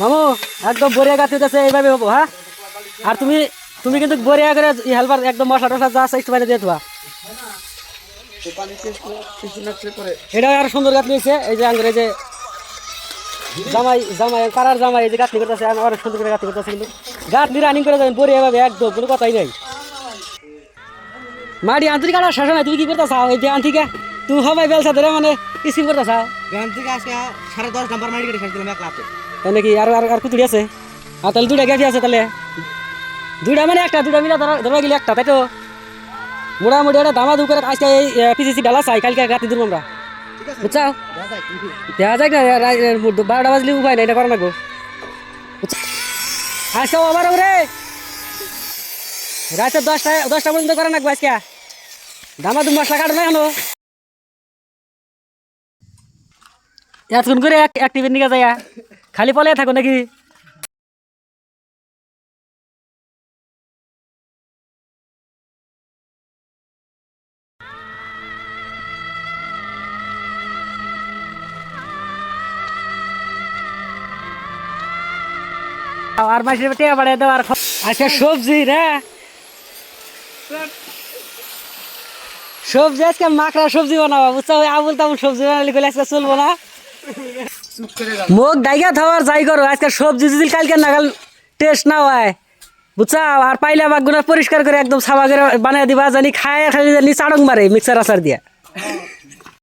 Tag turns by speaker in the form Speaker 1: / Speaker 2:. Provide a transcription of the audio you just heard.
Speaker 1: মামু, একদম বরিয়া গাছ উঠেছে, এইভাবে হব হ্যাঁ? আর তুমি তুমি কিন্তু বরিয়া করে হেলবার একদম মশলা টসলা যা একটু বাইরে দিয়ে দেবা। এটাও আরও সুন্দর গাছ নিয়েছে এই যে আঙ্গুর যে জামাই জামাই, পাড়ার জামাই, এই যে গাছ করতেছে, আর সুন্দর করে গাছ করতেছে কিন্তু। গাছ নিয়ে রানিং করে যাবেন বরিয়া ভাবে, একদম, কোনো কথাই নাই। মাটি আন্তরিক কাটা শেষ নাই, তুমি কি করতে চাও এই যে আন্তিকা তুমি সবাই বেলসা ধরে মানে স্কিম করতে চাও
Speaker 2: থেকে আজকে সাড়ে দশ নাম্বার মারি কেটে শেষ দিলাম, এক লাখে
Speaker 1: তাই নাকি আর আর আর কুতুড়ি আছে? আর তাহলে দুটা গ্যাপি আছে তাহলে। দুটা মানে একটা দুটা মিলে ধরা গেলে একটা তাই তো মোটামুটি একটা দামা দু করে আজকে এই পিসিসি ডালা চাই কালকে রাতে দিব আমরা। বুঝছ দেখা যাক না বারোটা বাজলে উপায় নাই এটা করা লাগবো আজকে আবার রে রাতে দশটা দশটা পর্যন্ত করা লাগবো আজকে দামা দু মশলা কাটো না কেন এতক্ষণ করে অ্যাক্টিভেট নিয়ে যায় খালি পলে থাকো নাকি? আর মাসের টেয়া বাড়ে দেওয়ার আচ্ছা সবজি, রে। সবজি, আজকে মাকড়া সবজি বানাবো, বুঝছ? আবুল তাবুল সবজি বানালে আজকে চলবো না। মুখ ডাইগা থাওয়ার যাই করো, আজকে সবজি যদি কালকে নাগাল টেস্ট না হয়। বুঝছাও? আর পাইলে বাগুনা পরিষ্কার করে একদম সাবা করে বানিয়ে দিবা, জানি খায় খালি জানি চাড়ং মারে মিক্সার আচার দিয়া।